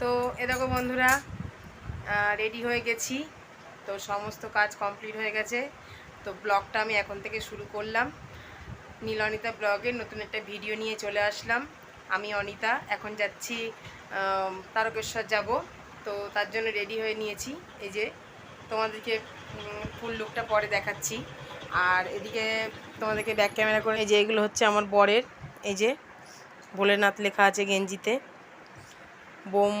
তো এ দেখো বন্ধুরা রেডি হয়ে গেছি। তো সমস্ত কাজ কমপ্লিট হয়ে গেছে। তো ব্লগটা আমি এখন থেকে শুরু করলাম। নীলনিতা ব্লগের নতুন একটা ভিডিও নিয়ে চলে আসলাম। আমি অনিতা, এখন যাচ্ছি তারকেশ্বর যাব। তো তার জন্য রেডি হয়ে নিয়েছি। এই যে তোমাদেরকে ফুল লুকটা পরে দেখাচ্ছি। আর এদিকে তোমাদেরকে ব্যাক ক্যামেরা করে, এই যে এগুলো হচ্ছে আমার বরের, এই যে ভোলেনাথ লেখা আছে গেঞ্জিতে। বোম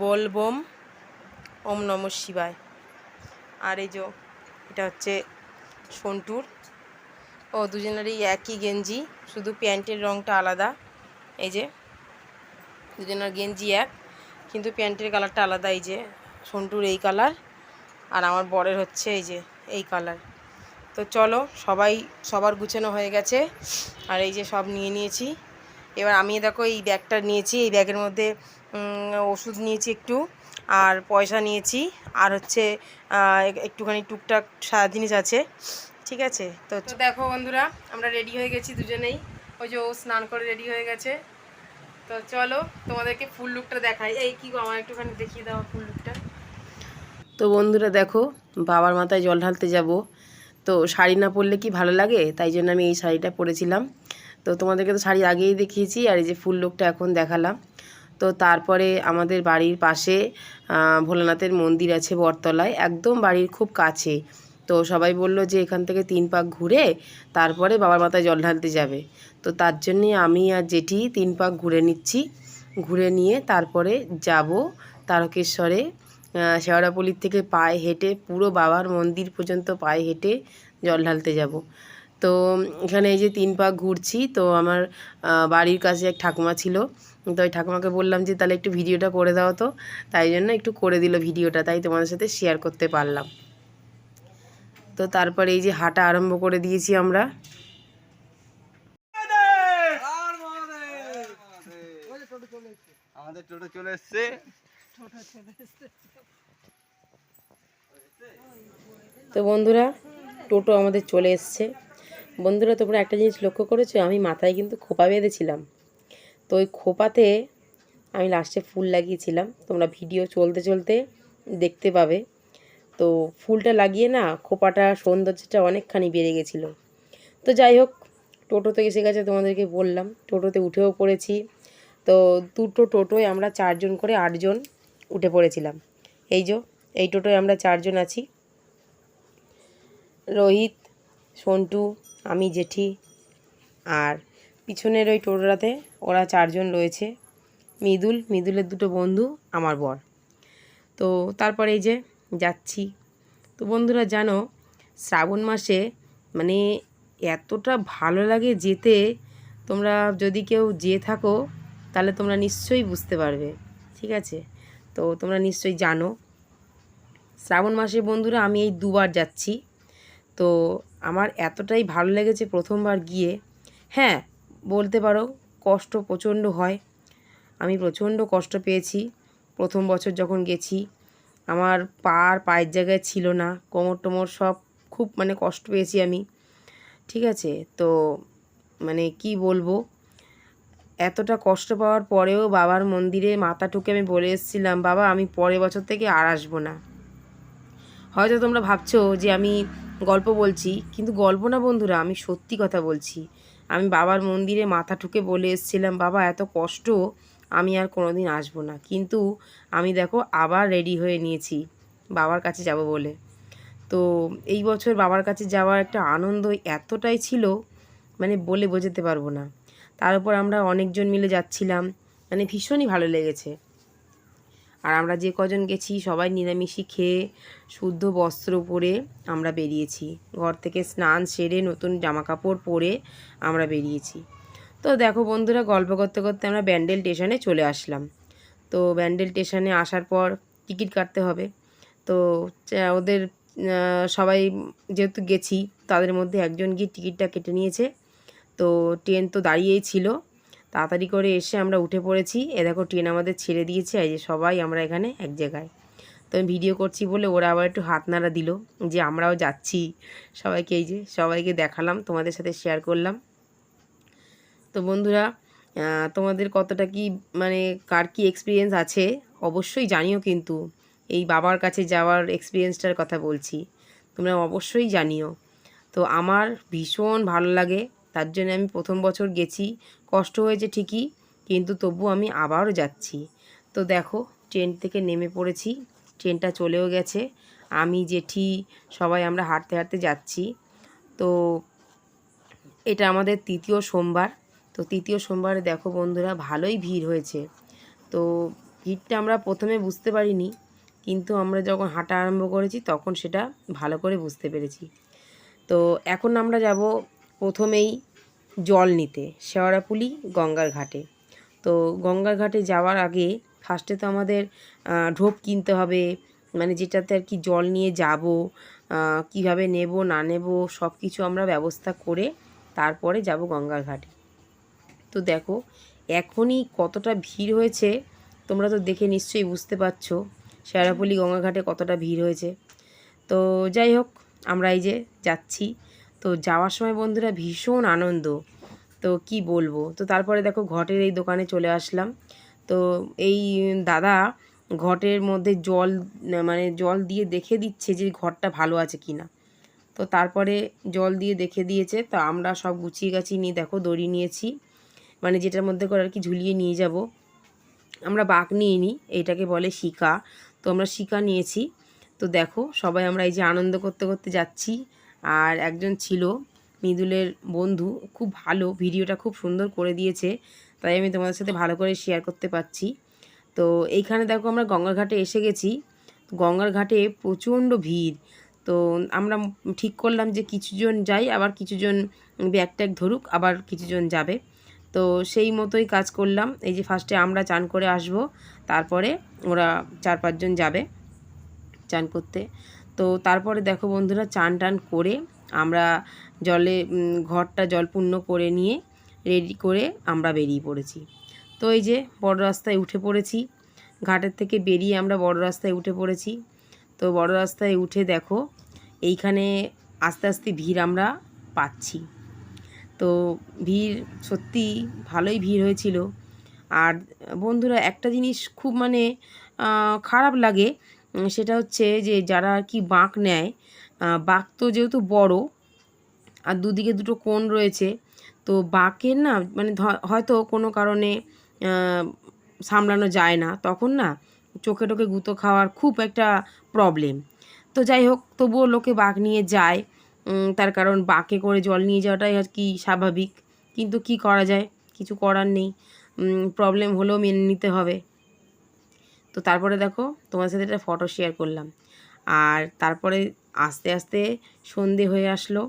বল বোম ওম নম শিবায়। আর এই যে, এটা হচ্ছে সন্টুর। ও দুজনেরই একই গেঞ্জি, শুধু প্যান্টের রঙটা আলাদা। এই যে, দুজনের গেঞ্জি এক, কিন্তু প্যান্টের কালারটা আলাদা। এই যে, সন্টুর এই কালার, আর আমার বরের হচ্ছে এই যে, এই কালার। তো চলো, সবাই সবার গুছানো হয়ে গেছে। আর এই যে, সব নিয়ে নিয়েছি। এবার আমি দেখো এই ব্যাগটা নিয়েছি এই ব্যাগের মধ্যে ওষুধ নিয়েছি একটু আর পয়সা নিয়েছি আর হচ্ছে একটুখানি টুকটাক সারা জিনিস আছে ঠিক আছে? তো দেখো বন্ধুরা আমরা রেডি হয়ে গেছি দুজনেই ওই যে ও স্নান করে রেডি হয়ে গেছে। তো চলো তোমাদেরকে ফুল লুকটা দেখাই। এই কি আমার একটুখানি দেখিয়ে দাও ফুল লুকটা তো বন্ধুরা দেখো বাবার মাথায় জল ঢালতে যাব। তো শাড়ি না পরলে কি ভালো লাগে? তাই জন্য আমি এই শাড়িটা পরেছিলাম। তো তোমাদেরকে তো শাড়ি আগেই দেখিয়েছি আর এই যে ফুল লুকটা এখন দেখালাম। তো তারপরে আমাদের বাড়ির পাশে ভোলানাথের মন্দির আছে বটতলায়, একদম বাড়ির খুব কাছে। তো সবাই বলল যে এখান থেকে তিন পাক ঘুরে তারপরে বাবার মাথায় জল ঢালতে যাবে। তো তার জন্যে আমি আর জেঠি তিন পাক ঘুরে নিচ্ছি। ঘুরে নিয়ে তারপরে যাব তারকেশ্বরে। শেওড়াপল্লির থেকে পায়ে হেঁটে পুরো বাবার মন্দির পর্যন্ত পায়ে হেঁটে জল ঢালতে যাব। তো এখানে এই যে তিন পাক ঘুরছি তো আমার বাড়ির কাছে এক ঠাকুমা ছিল। তো ওই ঠাকুমাকে বললাম যে তাহলে একটু ভিডিওটা করে দাও তো। তাই জন্য একটু করে দিল ভিডিওটা তাই তোমাদের সাথে শেয়ার করতে পারলাম। তো তারপরে এই যে হাঁটা আরম্ভ করে দিয়েছি আমরা। আমাদের টোটো চলে এসছে। তো বন্ধুরা টোটো আমাদের চলে এসছে। বন্ধুরা, তোমরা একটা জিনিস লক্ষ্য করেছ? আমি মাথায় কিন্তু খোপা বেঁধেছিলাম। তো ওই খোপাতে আমি লাস্টে ফুল লাগিয়েছিলাম। তোমরা ভিডিও চলতে চলতে দেখতে পাবে। তো ফুলটা লাগিয়ে না খোপাটা, সৌন্দর্যটা অনেকখানি বেড়ে গেছিল। তো যাই হোক, টোটোতে এসে গেছে তোমাদেরকে বললাম। টোটোতে উঠেও পড়েছি। তো দুটো টোটোয় আমরা চারজন করে আটজন উঠে পড়েছিলাম। এই যে, এই টোটোয় আমরা চারজন আছি। রোহিত, সন্টু আমি জেঠি আর পিছনের ওই টোটোটাতে ওরা চারজন রয়েছে, মৃদুল, মৃদুলের দুটো বন্ধু, আমার বর। তো তারপরে এই যে যাচ্ছি। তো বন্ধুরা জানো, শ্রাবণ মাসে মানে এতটা ভালো লাগে যেতে, তোমরা যদি কেউ যেয়ে থাকো, তাহলে তোমরা নিশ্চয়ই বুঝতে পারবে, ঠিক আছে? তো তোমরা নিশ্চয়ই জানো। শ্রাবণ মাসে বন্ধুরা আমি এই দুবার যাচ্ছি। তো আমার এতটাই ভালো লেগেছে প্রথমবার গিয়ে। হ্যাঁ বলতে পারো কষ্ট প্রচণ্ড হয়। আমি প্রচণ্ড কষ্ট পেয়েছি। প্রথম বছর যখন গেছি, আমার পা আর পায়ের জায়গায় ছিল না। কোমর টোমর সব খুব মানে কষ্ট পেয়েছি আমি। ঠিক আছে? তো মানে কি বলব? এতটা কষ্ট পাওয়ার পরেও বাবার মন্দিরে মাথা ঠুকে আমি বলে এসেছিলাম, বাবা, আমি পরের বছর থেকে আর আসব না। হয়তো তোমরা ভাবছ যে আমি গল্প বলছি, কিন্তু গল্প না বন্ধুরা, আমি সত্যি কথা বলছি। আমি বাবার মন্দিরে মাথা ঠুকে বলে এসেছিলাম, বাবা, এত কষ্ট, আমি আর কোনো দিন আসব না। কিন্তু আমি দেখো আবার রেডি হয়ে নিয়েছি, বাবার কাছে যাব বলে। তো এই বছর বাবার কাছে যাওয়ার একটা আনন্দ এতটাই ছিল মানে বলে বোঝাতে পারব না। তার উপর আমরা অনেকজন মিলে যাচ্ছিলাম মানে ভীষণই ভালো লেগেছে। আর আমরা যে কজন গেছি, সবাই নিরামিষই খেয়ে শুদ্ধ বস্ত্র পরে আমরা বেরিয়েছি। ঘর থেকে স্নান সেরে নতুন জামা কাপড় পরে আমরা বেরিয়েছি। তো দেখো বন্ধুরা, গল্প করতে করতে আমরা ব্যান্ডেল স্টেশনে চলে আসলাম। তো ব্যান্ডেল স্টেশনে আসার পর টিকিট কাটতে হবে। তো ওদের সবাই যেহেতু গেছি, তাদের মধ্যে একজন গিয়ে টিকিটটা কেটে নিয়েছে। তো, ট্রেন তো দাঁড়িয়েই ছিল। তাড়াতাড়ি করে এসে আমরা উঠে পড়েছি। এ দেখো ট্রেন আমাদের ছেড়ে দিয়েছে, এই যে সবাই আমরা এখানে এক জায়গায়। তো আমি ভিডিও করছি বলে ওরা আবার একটু হাত নাড়া দিল যে আমরাও যাচ্ছি। সবাইকে এই যে সবাইকে দেখালাম, তোমাদের সাথে শেয়ার করলাম। তো বন্ধুরা তোমাদের কতটা কি মানে কার কি এক্সপিরিয়েন্স আছে অবশ্যই জানিও কিন্তু। এই বাবার কাছে যাওয়ার এক্সপিরিয়েন্সটার কথা বলছি, তোমরা অবশ্যই জানিও। তো আমার ভীষণ ভালো লাগে তার জন্য আমি প্রথম বছর গেছি, কষ্ট হয়েছে ঠিকই, কিন্তু তবু আমি আবারও যাচ্ছি। তো দেখো, ট্রেন থেকে নেমে পড়েছি, ট্রেনটা চলেও গেছে। আমি, জেঠি, সবাই আমরা হাঁটতে হাঁটতে যাচ্ছি। তো এটা আমাদের তৃতীয় সোমবার। তো তৃতীয় সোমবারে দেখো বন্ধুরা, ভালোই ভিড় হয়েছে। তো ভিড়টা আমরা প্রথমে বুঝতে পারিনি, কিন্তু আমরা যখন হাঁটা আরম্ভ করেছি, তখন সেটা ভালো করে বুঝতে পেরেছি। তো এখন আমরা যাব প্রথমেই জল নিতে, শেওড়াপুলি গঙ্গার ঘাটে। তো গঙ্গার ঘাটে যাওয়ার আগে ফার্স্টে তো আমাদের ঢোপ কিনতে হবে মানে যেটাতে আর কি জল নিয়ে যাব কীভাবে নেব, না নেব সব কিছু আমরা ব্যবস্থা করে তারপরে যাব গঙ্গার ঘাটে। তো দেখো, এখনই কতটা ভিড় হয়েছে, তোমরা তো দেখে নিশ্চয়ই বুঝতে পারছ শেয়ারাপল্লি গঙ্গাঘাটে কতটা ভিড় হয়েছে। তো যাই হোক, আমরা এই যে যাচ্ছি তো যাওয়ার সময় বন্ধুরা ভীষণ আনন্দ। তো কি বলব? তো তারপরে দেখো ঘটের এই দোকানে চলে আসলাম। তো এই দাদা ঘটের মধ্যে জল মানে জল দিয়ে দেখে দিচ্ছে যে ঘরটা ভালো আছে কি না তো তারপরে জল দিয়ে দেখে দিয়েছে। তো আমরা সব গুছিয়ে গাছিয়ে নিয়ে দেখো দড়ি নিয়েছি। মানে যেটার মধ্যে করে আর কি ঝুলিয়ে নিয়ে যাব। আমরা বাঘ নিয়ে নিই এইটাকে বলে শিকা। তো আমরা শিকা নিয়েছি। তো দেখো সবাই আমরা এই যে আনন্দ করতে করতে যাচ্ছি। আর একজন ছিল, মৃদুলের বন্ধু, খুব ভালো, ভিডিওটা খুব সুন্দর করে দিয়েছে, তাই আমি তোমাদের সাথে ভালো করে শেয়ার করতে পারছি। তো এইখানে দেখো আমরা গঙ্গার ঘাটে এসে গেছি। গঙ্গার ঘাটে প্রচণ্ড ভিড়। তো আমরা ঠিক করলাম যে কিছুজন যাই, আবার কিছুজন ব্যাগ ট্যাগ ধরুক, আবার কিছুজন যাবে। তো সেই মতোই কাজ করলাম। এই যে ফার্স্টে আমরা চান করে আসব, তারপরে ওরা চার পাঁচজন যাবে চান করতে। তো তারপরে দেখো বন্ধুরা চান টান করে আমরা জলে ঘরটা জলপূর্ণ করে নিয়ে রেডি করে আমরা বেরিয়ে পড়েছি। তো এই যে বড় রাস্তায় উঠে পড়েছি, ঘাটের থেকে বেরিয়ে আমরা বড় রাস্তায় উঠে পড়েছি। তো বড় রাস্তায় উঠে দেখো এইখানে আস্তে আস্তে ভিড় আমরা পাচ্ছি। তো ভিড় সত্যি ভালোই ভিড় হয়েছিল। আর বন্ধুরা একটা জিনিস খুব মানে খারাপ লাগে সেটা হচ্ছে যে যারা আর কি বাঁক নেয় বাঁক তো যেহেতু বড় আর দুদিকে দুটো কোণ রয়েছে, তো বাঁকের না মানে হয়তো কোনো কারণে সামলানো যায় না। তখন না চোখে টোকে গুঁতো খাওয়ার খুব একটা প্রবলেম তো যাই হোক, তবুও লোকে বাঘ নিয়ে যায়। তার কারণ বাঁকে করে জল নিয়ে যাওয়াটাই আর কি স্বাভাবিক। কিন্তু কি করা যায়? কিছু করার নেই। প্রবলেম হলেও মেনে নিতে হবে। তো তারপরে দেখো তোমার সাথে একটা ফটো শেয়ার করলাম। আর তারপরে আস্তে আস্তে সন্ধে হয়ে আসলো।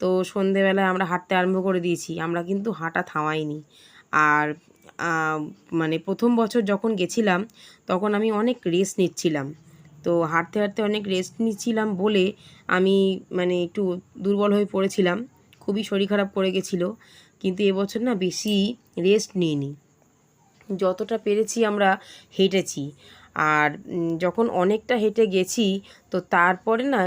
তো সন্ধেবেলায় আমরা হাঁটতে আরম্ভ করে দিয়েছি। আমরা কিন্তু হাঁটা থামাইনি। আর মানে প্রথম বছর যখন গেছিলাম, তখন আমি অনেক রেস্ট নিচ্ছিলাম। তো হাঁটতে হাঁটতে অনেক রেস্ট নিচ্ছিলাম বলে আমি মানে একটু দুর্বল হয়ে পড়েছিলাম। খুবই শরীর খারাপ পড়ে গেছিল। কিন্তু এবছর না বেশি রেস্ট নিইনি। যতটা পেরেছি আমরা হেঁটেছি। আর যখন অনেকটা হেঁটে গেছি, তো তারপরে না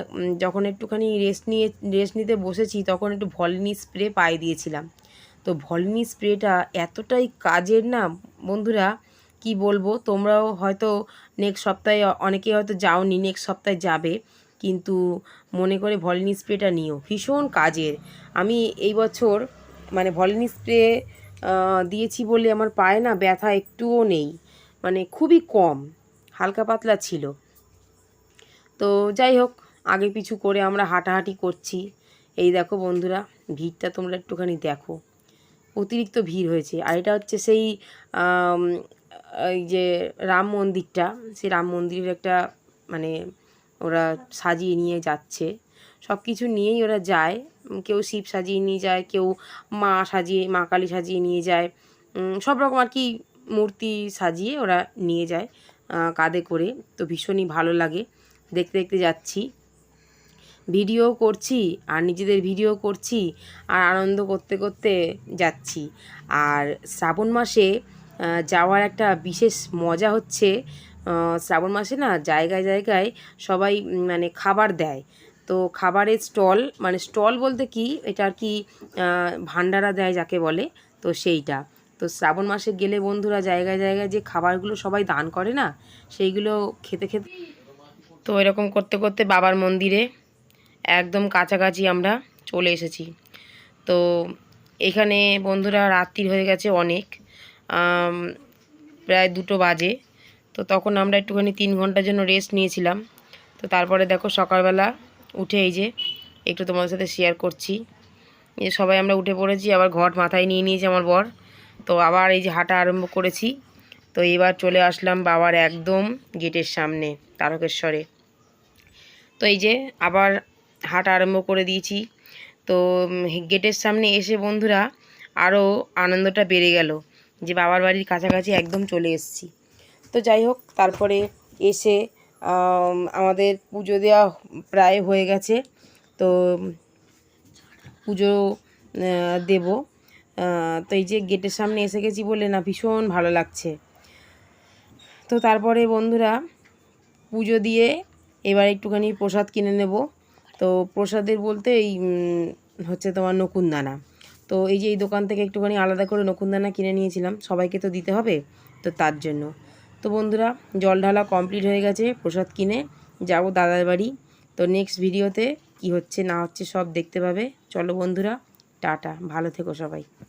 যখন একটুখানি রেস্ট নিয়ে রেস্ট নিতে বসেছি, তখন একটু ভলিনি স্প্রে পায়ে দিয়েছিলাম। তো ভলিনি স্প্রেটা এতটাই কাজের না, বন্ধুরা, কি বলব? তোমরাও হয়তো নেক্সট সপ্তাহে অনেকেই হয়তো যাওনি নেক্সট সপ্তাহে যাবে, কিন্তু মনে করে ভলিনি স্প্রেটা নিও। ভীষণ কাজের। আমি এই বছর মানে ভলিনি স্প্রে দিয়েছি বলে আমার পায়ে না ব্যথা একটুও নেই। মানে খুবই কম, হালকা পাতলা ছিল। তো যাই হোক, আগে পিছু করে আমরা হাঁটাহাঁটি করছি। এই দেখো বন্ধুরা, ভিড়টা তোমরা একটুখানি দেখো। অতিরিক্ত ভিড় হয়েছে। আর এটা হচ্ছে সেই এই যে রাম মন্দিরটা, সেই রাম মন্দিরের একটা মানে ওরা সাজিয়ে নিয়ে যাচ্ছে। সব কিছু নিয়েই ওরা যায়। কেউ শিব সাজিয়ে নিয়ে যায়, কেউ মা সাজিয়ে, মা কালী সাজিয়ে নিয়ে যায়। সব রকম আর কি মূর্তি সাজিয়ে ওরা নিয়ে যায় কাঁধে করে। তো ভীষণই ভালো লাগে। দেখতে দেখতে যাচ্ছি। ভিডিও করছি আর নিজেদের ভিডিও করছি আর আনন্দ করতে করতে যাচ্ছি। আর শ্রাবণ মাসে যাওয়ার একটা বিশেষ মজা হচ্ছে শ্রাবণ মাসে না জায়গায় জায়গায় সবাই মানে খাবার দেয়। তো খাবারের স্টল মানে স্টল বলতে কি, এটা আর কি ভান্ডারা দেয় যাকে বলে, তো সেইটা। তো শ্রাবণ মাসে গেলে বন্ধুরা জায়গায় জায়গায় যে খাবারগুলো সবাই দান করে না, সেইগুলো খেতে খেতে তো এরকম করতে করতে বাবার মন্দিরে একদম কাছাকাছি আমরা চলে এসেছি। তো এখানে বন্ধুরা রাত্রির হয়ে গেছে অনেক প্রায় দুটো বাজে। তো তখন আমরা একটুখানি তিন ঘণ্টার জন্য রেস্ট নিয়েছিলাম। তো তারপরে দেখো সকালবেলা উঠে এই যে, একটু তোমাদের সাথে শেয়ার করছি। যে সবাই আমরা উঠে পড়েছি, আবার ঘট মাথায় নিয়ে নিয়েছে আমার বর। তো আবার এই যে হাঁটা আরম্ভ করেছি। তো এবার চলে আসলাম বাবার একদম গেটের সামনে, তারকেশ্বরে। তো এই যে আবার হাঁটা আরম্ভ করে দিয়েছি। তো গেটের সামনে এসে বন্ধুরা আরও আনন্দটা বেড়ে গেল, যে বাবার বাড়ির কাছাকাছি একদম চলে এসেছি। তো যাই হোক, তারপরে এসে আমাদের পুজো দেওয়া প্রায় হয়ে গেছে, তো পুজো দেব। তো এই যে গেটের সামনে এসে গেছি বলে না ভীষণ ভালো লাগছে। তো তারপরে বন্ধুরা, পুজো দিয়ে এবার একটুখানি প্রসাদ কিনে নেব। তো প্রসাদের বলতে এই হচ্ছে তোমার নকুনদানা। তো এই যে এই দোকান থেকে একটুখানি আলাদা করে নকুনদানা কিনে নিয়েছিলাম, সবাইকে তো দিতে হবে, তো তার জন্য। তো বন্ধুরা, জল ঢালা কমপ্লিট হয়ে গেছে, প্রসাদ কিনে যাব দাদার বাড়ি। তো নেক্সট ভিডিওতে কি হচ্ছে না হচ্ছে সব দেখতে পাবে। চলো বন্ধুরা, টাটা, ভালো থেকো সবাই।